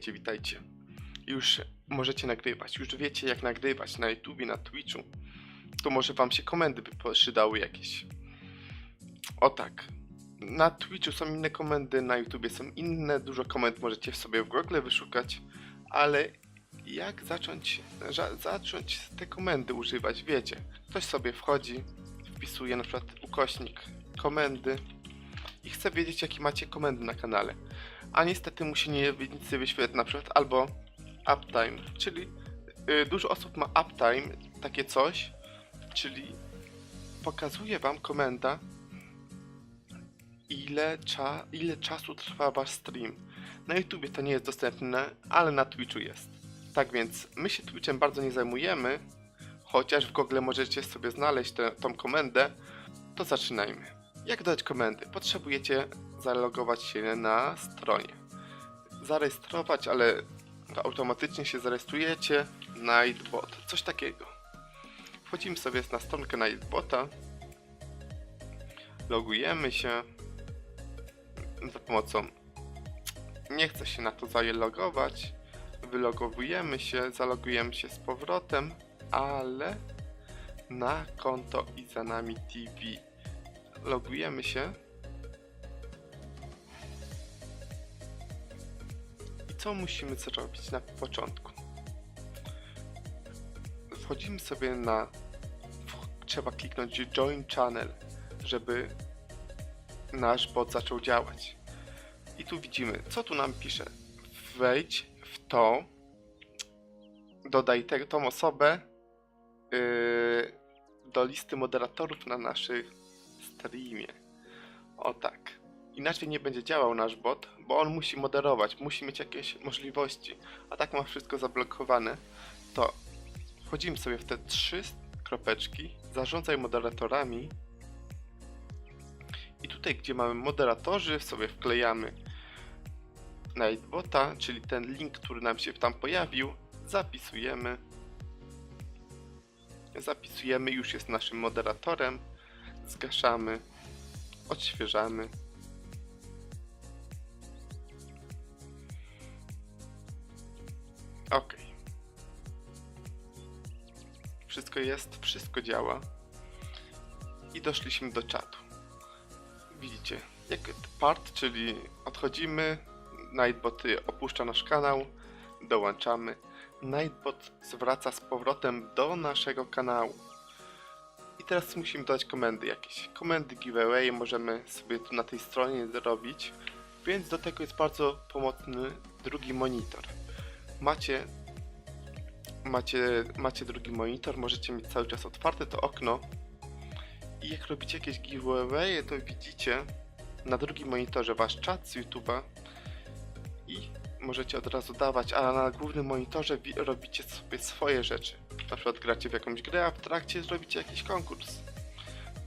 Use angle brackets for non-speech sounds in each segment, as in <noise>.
witajcie, witajcie. Już możecie nagrywać, już wiecie jak nagrywać na YouTubie, na Twitchu. To może wam się komendy by przydały jakieś. O tak. Na Twitchu są inne komendy, na YouTubie są inne, dużo komend możecie sobie w Google wyszukać, ale jak zacząć, za, zacząć te komendy używać, wiecie. Ktoś sobie wchodzi, wpisuje na przykład ukośnik komendy i chce wiedzieć jakie macie komendy na kanale. A niestety mu się nie nic wyświetla na przykład albo uptime, czyli y, dużo osób ma uptime, takie coś, czyli pokazuje wam komenda ile, cza, ile czasu trwa wasz stream. Na YouTubie to nie jest dostępne, ale na Twitchu jest. Tak więc my się Twitchem bardzo nie zajmujemy, chociaż w Google możecie sobie znaleźć tę komendę, to zaczynajmy. Jak dodać komendy? Potrzebujecie zalogować się na stronie. Zarejestrować, ale to automatycznie się zarejestrujecie. Nightbot, coś takiego. Wchodzimy sobie na stronkę Nightbota. Logujemy się za pomocą. Nie chcę się na to zalogować. Wylogowujemy się, zalogujemy się z powrotem, ale na konto i za nami TV. Logujemy się. Co musimy zrobić na początku? Wchodzimy sobie na. Trzeba kliknąć Join Channel, żeby nasz bot zaczął działać. I tu widzimy, co tu nam pisze. Wejdź w to, dodaj tę tą osobę yy, do listy moderatorów na naszym streamie. O tak. Inaczej nie będzie działał nasz bot, bo on musi moderować, musi mieć jakieś możliwości. A tak ma wszystko zablokowane. To wchodzimy sobie w te trzy kropeczki, zarządzaj moderatorami. I tutaj, gdzie mamy moderatorzy, sobie wklejamy Nightbota, czyli ten link, który nam się tam pojawił, zapisujemy. Zapisujemy, już jest naszym moderatorem. Zgaszamy, odświeżamy. Ok. Wszystko jest, wszystko działa. I doszliśmy do czatu. Widzicie, jak part, czyli odchodzimy, Nightbot opuszcza nasz kanał, dołączamy. Nightbot zwraca z powrotem do naszego kanału. I teraz musimy dodać komendy jakieś. Komendy giveaway możemy sobie tu na tej stronie zrobić, więc do tego jest bardzo pomocny drugi monitor. Macie, macie, macie drugi monitor, możecie mieć cały czas otwarte to okno. I jak robicie jakieś giveaway, to widzicie na drugim monitorze wasz czat z YouTube'a i możecie od razu dawać, a na głównym monitorze robicie sobie swoje rzeczy. Na przykład gracie w jakąś grę, a w trakcie zrobicie jakiś konkurs.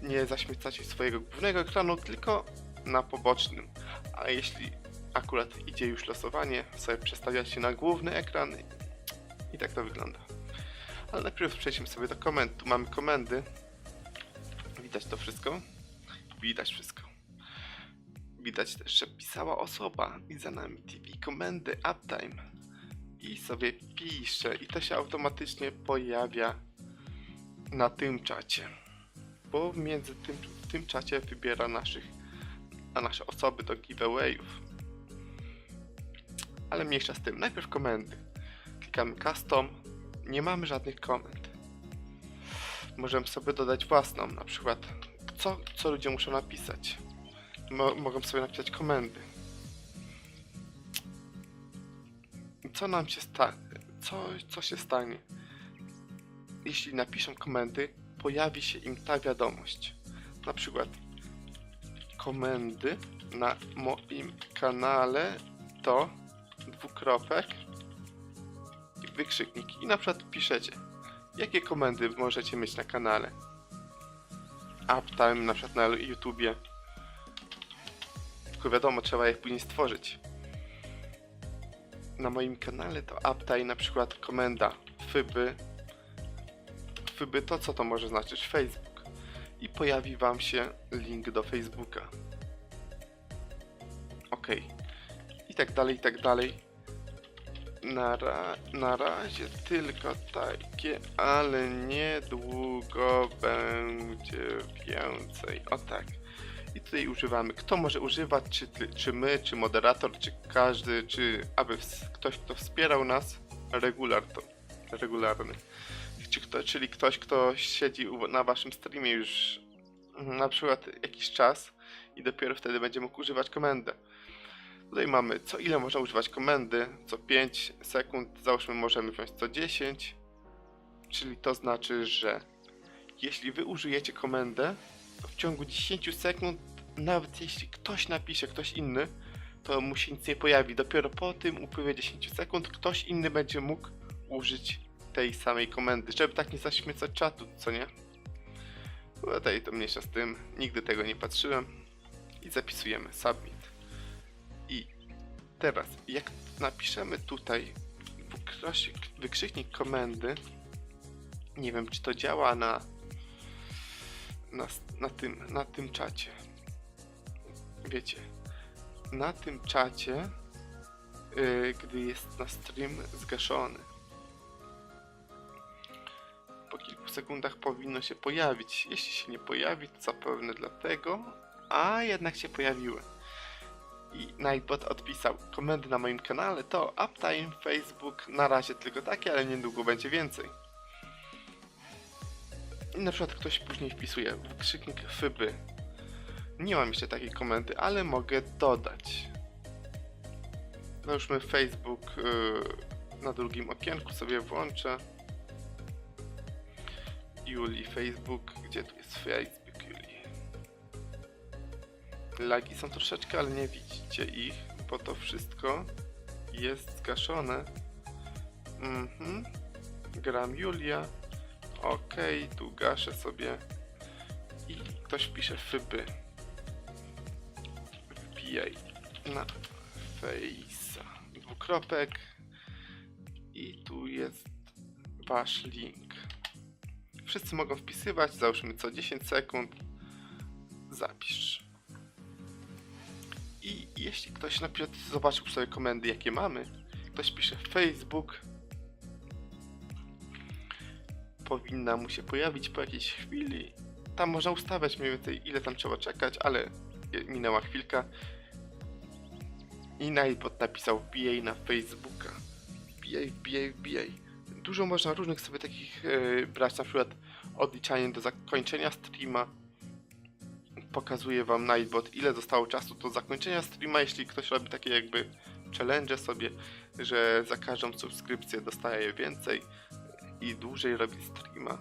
Nie zaśmiecacie swojego głównego ekranu, tylko na pobocznym. A jeśli akurat idzie już losowanie, sobie przestawiacie na główny ekran i tak to wygląda. Ale najpierw przejdźmy sobie do komend. Tu mamy komendy. Widać to wszystko? Widać wszystko. Widać też, że pisała osoba i za nami TV komendy uptime i sobie pisze i to się automatycznie pojawia na tym czacie. Bo między tym, w tym czacie wybiera naszych na nasze osoby do giveawayów. Ale mniejsza z tym. Najpierw komendy. Klikamy custom. Nie mamy żadnych komend. Możemy sobie dodać własną, na przykład co, co ludzie muszą napisać. Mo mogą sobie napisać komendy. Co nam się stanie? Co, co się stanie? Jeśli napiszą komendy, pojawi się im ta wiadomość. Na przykład komendy na moim kanale to dwukropek i wykrzyknik. I na przykład piszecie, jakie komendy możecie mieć na kanale. Uptime na przykład na YouTubie. Tylko wiadomo, trzeba je później stworzyć. Na moim kanale to uptime na przykład komenda fyby. Fyby to co to może znaczyć? Facebook. I pojawi wam się link do Facebooka. Ok. I tak dalej, i tak dalej. Na, ra na razie tylko takie, ale niedługo będzie więcej. O tak. I tutaj używamy. Kto może używać? Czy, czy my, czy moderator, czy każdy, czy aby ktoś, kto wspierał nas? Regular to. Regularny. Czy kto, czyli ktoś, kto siedzi na waszym streamie już na przykład jakiś czas i dopiero wtedy będzie mógł używać komendę. Tutaj mamy co ile można używać komendy, co 5 sekund, załóżmy możemy wziąć co 10, czyli to znaczy, że jeśli wy użyjecie komendę, to w ciągu 10 sekund, nawet jeśli ktoś napisze, ktoś inny, to mu się nic nie pojawi. Dopiero po tym upływie 10 sekund ktoś inny będzie mógł użyć tej samej komendy, żeby tak nie zaśmiecać czatu, co nie? No Tutaj to mniejsza z tym, nigdy tego nie patrzyłem i zapisujemy submit. Teraz, jak napiszemy tutaj wykrzyknik komendy, nie wiem czy to działa na, na, na, tym, na tym czacie. Wiecie, na tym czacie, yy, gdy jest na stream zgaszony, po kilku sekundach powinno się pojawić. Jeśli się nie pojawi, to zapewne dlatego, a jednak się pojawiły. I Nightbot odpisał, komendy na moim kanale to Uptime, Facebook, na razie tylko takie, ale niedługo będzie więcej. I na przykład ktoś później wpisuje wykrzyknik FYBY. Nie mam jeszcze takiej komendy, ale mogę dodać. Załóżmy Facebook yy, na drugim okienku sobie włączę. Juli Facebook, gdzie tu jest Facebook? Lagi są troszeczkę, ale nie widzicie ich, bo to wszystko jest zgaszone. Mhm. Gram Julia. Ok, tu gaszę sobie. I ktoś pisze fyby. Wbijaj na Face'a. Dwukropek. I tu jest wasz link. Wszyscy mogą wpisywać, załóżmy co 10 sekund. Zapisz. Jeśli ktoś na przykład zobaczył sobie komendy, jakie mamy, ktoś pisze Facebook, powinna mu się pojawić po jakiejś chwili. Tam można ustawiać mniej więcej, ile tam trzeba czekać, ale minęła chwilka. I Nightbot napisał wbijaj na Facebooka. Wbijaj, wbijaj, wbijaj. Dużo można różnych sobie takich e, brać, na przykład odliczanie do zakończenia streama. Pokazuje wam Nightbot, ile zostało czasu do zakończenia streama, jeśli ktoś robi takie jakby challenge sobie, że za każdą subskrypcję dostaje więcej i dłużej robi streama.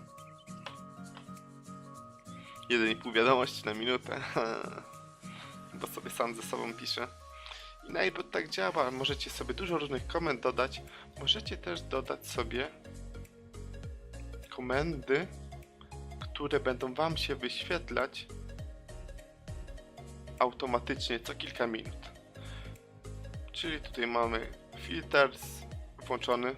1,5 wiadomości na minutę. <laughs> Bo sobie sam ze sobą piszę. I Nightbot tak działa. Możecie sobie dużo różnych komend dodać. Możecie też dodać sobie komendy, które będą wam się wyświetlać automatycznie co kilka minut. Czyli tutaj mamy filters włączony.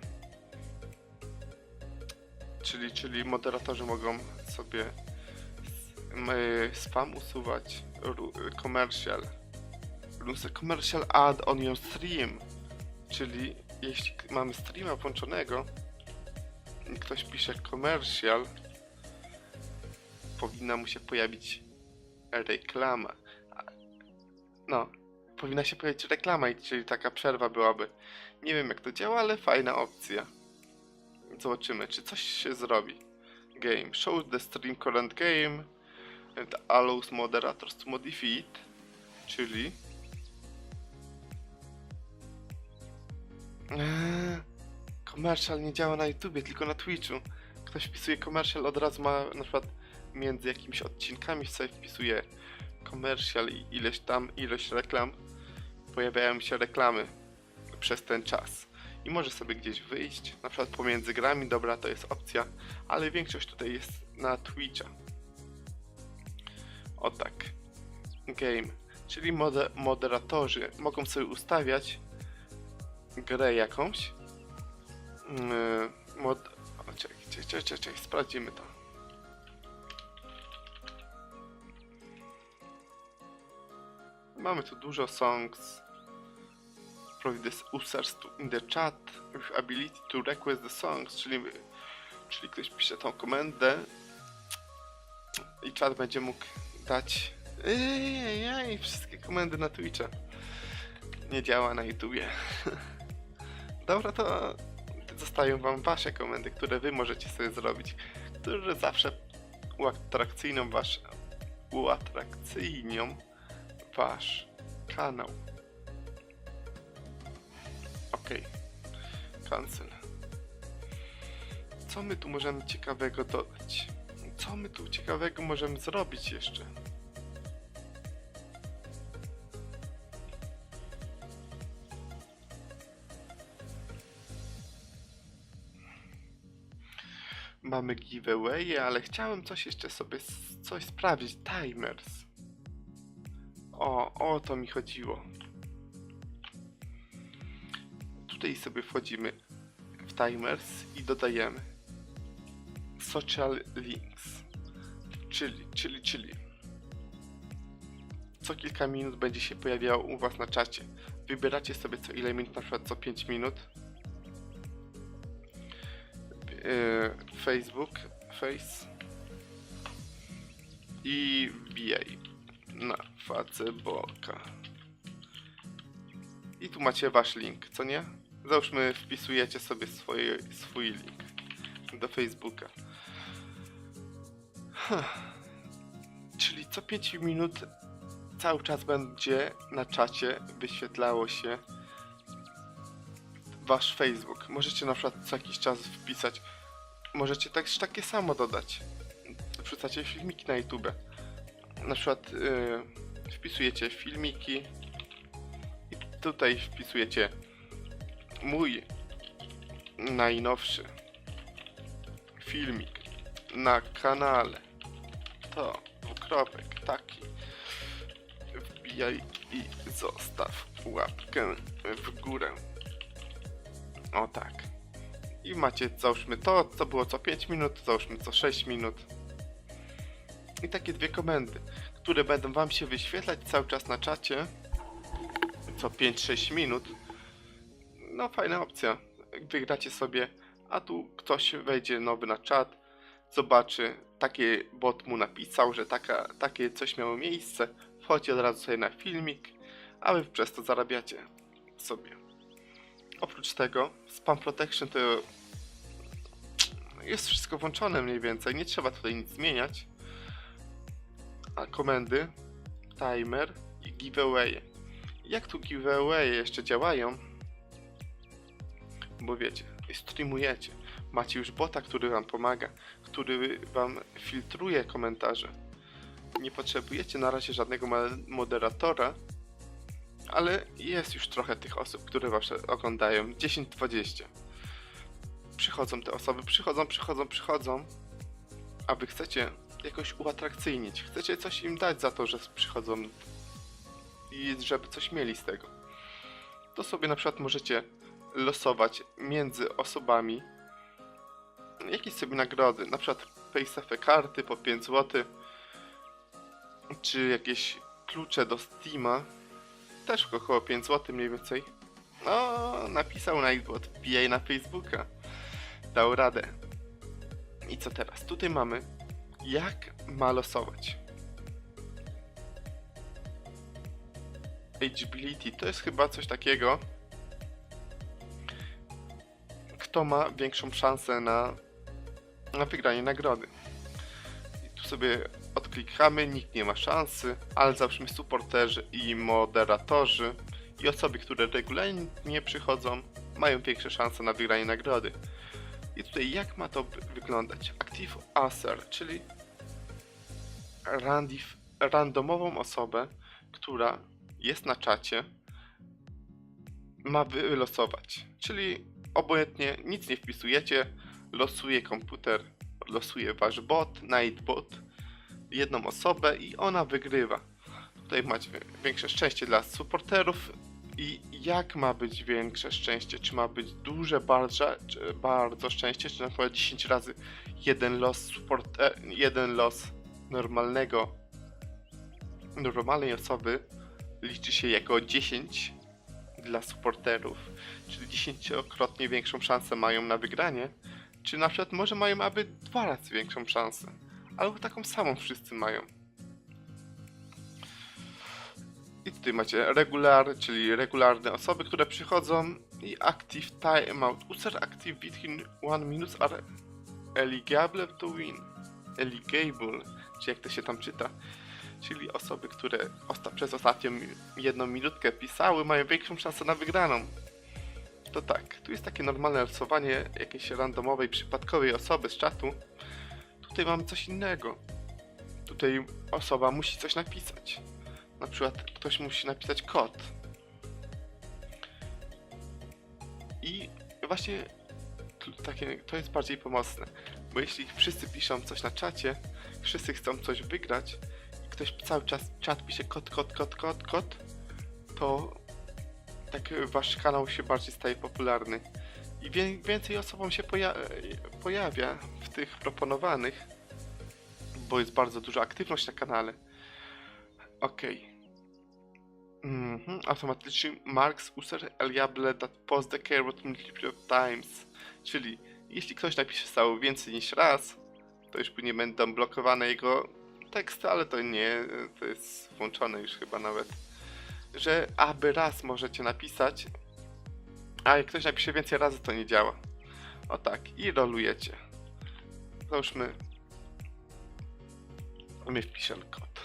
Czyli, czyli moderatorzy mogą sobie m, spam usuwać, commercial. Lose commercial ad on your stream. Czyli jeśli mamy streama włączonego i ktoś pisze commercial, powinna mu się pojawić reklama. No, powinna się pojawić reklama, czyli taka przerwa byłaby. Nie wiem jak to działa, ale fajna opcja. Zobaczymy, czy coś się zrobi. Game. Shows the stream current game and allows moderators to modify it. Czyli... Eee, commercial nie działa na YouTubie, tylko na Twitchu. Ktoś wpisuje commercial, od razu ma na przykład między jakimiś odcinkami sobie wpisuje commercial i ileś tam, ilość reklam. Pojawiają się reklamy przez ten czas i może sobie gdzieś wyjść, na przykład pomiędzy grami, dobra, to jest opcja, ale większość tutaj jest na Twitcha. O tak. Game, czyli mode moderatorzy mogą sobie ustawiać grę jakąś. Yy, mod... O, czekaj, czekaj, czekaj, czekaj, sprawdzimy to. Mamy tu dużo songs. this users to in the chat with ability to request the songs, czyli, czyli ktoś pisze tą komendę i czat będzie mógł dać ej, wszystkie komendy na Twitcha. Nie działa na YouTubie. <laughs> Dobra, to zostają wam wasze komendy, które wy możecie sobie zrobić, które zawsze uatrakcyjnią wasz uatrakcyjnią wasz kanał. Okej. Cancel. Co my tu możemy ciekawego dodać? Co my tu ciekawego możemy zrobić jeszcze? Mamy giveaway, ale chciałem coś jeszcze sobie coś sprawdzić. Timers. O, o to mi chodziło. Tutaj sobie wchodzimy w timers i dodajemy social links. Czyli, czyli, czyli co kilka minut będzie się pojawiało u Was na czacie. Wybieracie sobie co ile minut, na przykład co 5 minut. Yy, Facebook, Face i wbijaj na Facebooka. I tu macie wasz link, co nie? Załóżmy wpisujecie sobie swoje, swój link do Facebooka. Huh. Czyli co 5 minut cały czas będzie na czacie wyświetlało się wasz Facebook. Możecie na przykład co jakiś czas wpisać. Możecie też takie samo dodać. Wrzucacie filmiki na YouTube. Na przykład yy, wpisujecie filmiki i tutaj wpisujecie mój najnowszy filmik na kanale. To dwukropek taki. Wbijaj i zostaw łapkę w górę. O tak. I macie, załóżmy to, co było co 5 minut, załóżmy co 6 minut. I takie dwie komendy, które będą wam się wyświetlać cały czas na czacie. Co 5-6 minut. No fajna opcja. Wygracie sobie, a tu ktoś wejdzie nowy na czat, zobaczy, takie bot mu napisał, że taka, takie coś miało miejsce, wchodzi od razu sobie na filmik, a wy przez to zarabiacie sobie. Oprócz tego, spam protection to jest wszystko włączone mniej więcej, nie trzeba tutaj nic zmieniać. A komendy, timer i giveaway. Jak tu giveaway jeszcze działają? Bo wiecie, streamujecie, macie już bota, który wam pomaga, który wam filtruje komentarze. Nie potrzebujecie na razie żadnego moderatora, ale jest już trochę tych osób, które was oglądają. 10-20. Przychodzą te osoby, przychodzą, przychodzą, przychodzą, a wy chcecie jakoś uatrakcyjnić. Chcecie coś im dać za to, że przychodzą i żeby coś mieli z tego. To sobie na przykład możecie losować między osobami jakieś sobie nagrody, na przykład paysafe karty po 5 zł, czy jakieś klucze do Steama, też około 5 zł mniej więcej. No, napisał Nightbot, wbijaj na Facebooka. Dał radę. I co teraz? Tutaj mamy, jak ma losować. Ageability to jest chyba coś takiego, kto ma większą szansę na, na wygranie nagrody. I tu sobie odklikamy, nikt nie ma szansy, ale załóżmy supporterzy i moderatorzy i osoby, które regularnie przychodzą, mają większe szanse na wygranie nagrody. I tutaj jak ma to wy- wyglądać? Active Aser, czyli randif, randomową osobę, która jest na czacie, ma wylosować. Czyli obojętnie nic nie wpisujecie, losuje komputer, losuje wasz bot, Nightbot, jedną osobę i ona wygrywa. Tutaj macie większe szczęście dla supporterów i jak ma być większe szczęście? Czy ma być duże, bardzo, bardzo szczęście, czy na przykład 10 razy jeden los supporter, jeden los normalnego normalnej osoby liczy się jako 10 dla supporterów, czyli dziesięciokrotnie większą szansę mają na wygranie, czy na przykład może mają aby dwa razy większą szansę, albo taką samą wszyscy mają. I tutaj macie regular, czyli regularne osoby, które przychodzą i active timeout. User active between one minutes are eligible to win. Eligible, czy jak to się tam czyta. Czyli osoby, które osta przez ostatnią jedną minutkę pisały, mają większą szansę na wygraną. To tak, tu jest takie normalne losowanie jakiejś randomowej, przypadkowej osoby z czatu. Tutaj mamy coś innego. Tutaj osoba musi coś napisać. Na przykład ktoś musi napisać kod. I właśnie to jest bardziej pomocne. Bo jeśli wszyscy piszą coś na czacie, wszyscy chcą coś wygrać i ktoś cały czas czat pisze kod, kod, kod, kod, kod, to tak wasz kanał się bardziej staje popularny. I wie, więcej osobom się poja pojawia w tych proponowanych, bo jest bardzo duża aktywność na kanale. Okej. Mhm, automatically marks user eligible that post the keyword multiple times. Czyli jeśli ktoś napisze stało więcej niż raz, to już nie będą blokowane jego teksty, ale to nie, to jest włączone już chyba nawet. Że aby raz możecie napisać, a jak ktoś napisze więcej razy, to nie działa. O tak, i rolujecie. Załóżmy, my wpiszemy kod.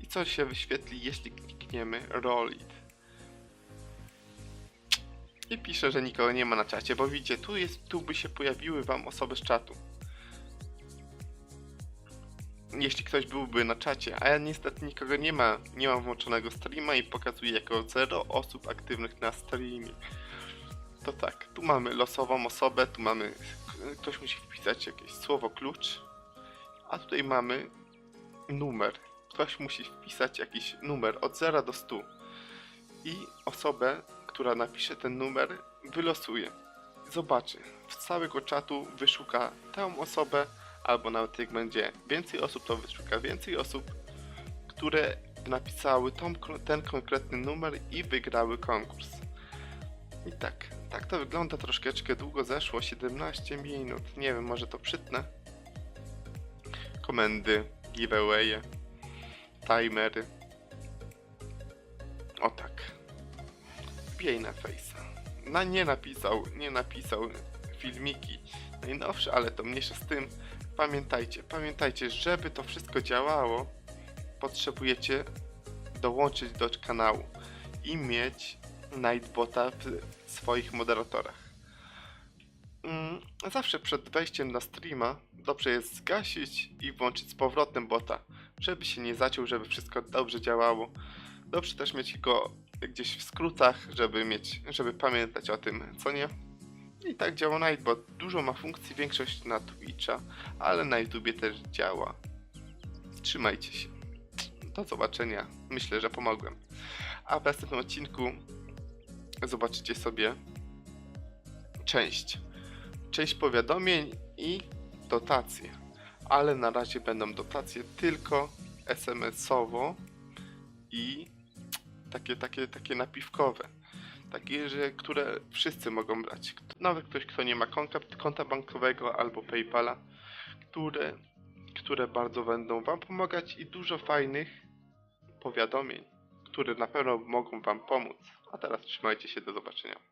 I co się wyświetli, jeśli klikniemy roll it. I pisze, że nikogo nie ma na czacie, bo widzicie, tu jest, tu by się pojawiły wam osoby z czatu. Jeśli ktoś byłby na czacie, a ja niestety nikogo nie ma, nie mam włączonego streama i pokazuję jako 0 osób aktywnych na streamie. To tak, tu mamy losową osobę, tu mamy, ktoś musi wpisać jakieś słowo klucz, a tutaj mamy numer. Ktoś musi wpisać jakiś numer od 0 do 100 i osobę, która napisze ten numer, wylosuje. Zobaczy, z całego czatu wyszuka tę osobę, albo nawet jak będzie więcej osób, to wyszuka więcej osób, które napisały tą, ten konkretny numer i wygrały konkurs. I tak, tak to wygląda troszeczkę długo zeszło, 17 minut, nie wiem, może to przytnę. Komendy, giveawaye, timery. O tak. Wbijaj na Face'a. No nie napisał, nie napisał filmiki najnowsze, ale to mniejsze z tym. Pamiętajcie, pamiętajcie, żeby to wszystko działało, potrzebujecie dołączyć do kanału i mieć Nightbota w swoich moderatorach. Mm, Zawsze przed wejściem na streama dobrze jest zgasić i włączyć z powrotem bota, żeby się nie zaciął, żeby wszystko dobrze działało. Dobrze też mieć go gdzieś w skrótach, żeby mieć, żeby pamiętać o tym, co nie. I tak działa Nightbot. Dużo ma funkcji, większość na Twitcha, ale na YouTubie też działa. Trzymajcie się. Do zobaczenia. Myślę, że pomogłem. A w następnym odcinku zobaczycie sobie część. Część powiadomień i dotacje. Ale na razie będą dotacje tylko SMS-owo i takie, takie, takie napiwkowe. Takie, że, które wszyscy mogą brać. Nawet ktoś, kto nie ma konta, konta bankowego albo PayPala, które, które bardzo będą Wam pomagać i dużo fajnych powiadomień, które na pewno mogą Wam pomóc. A teraz trzymajcie się, do zobaczenia.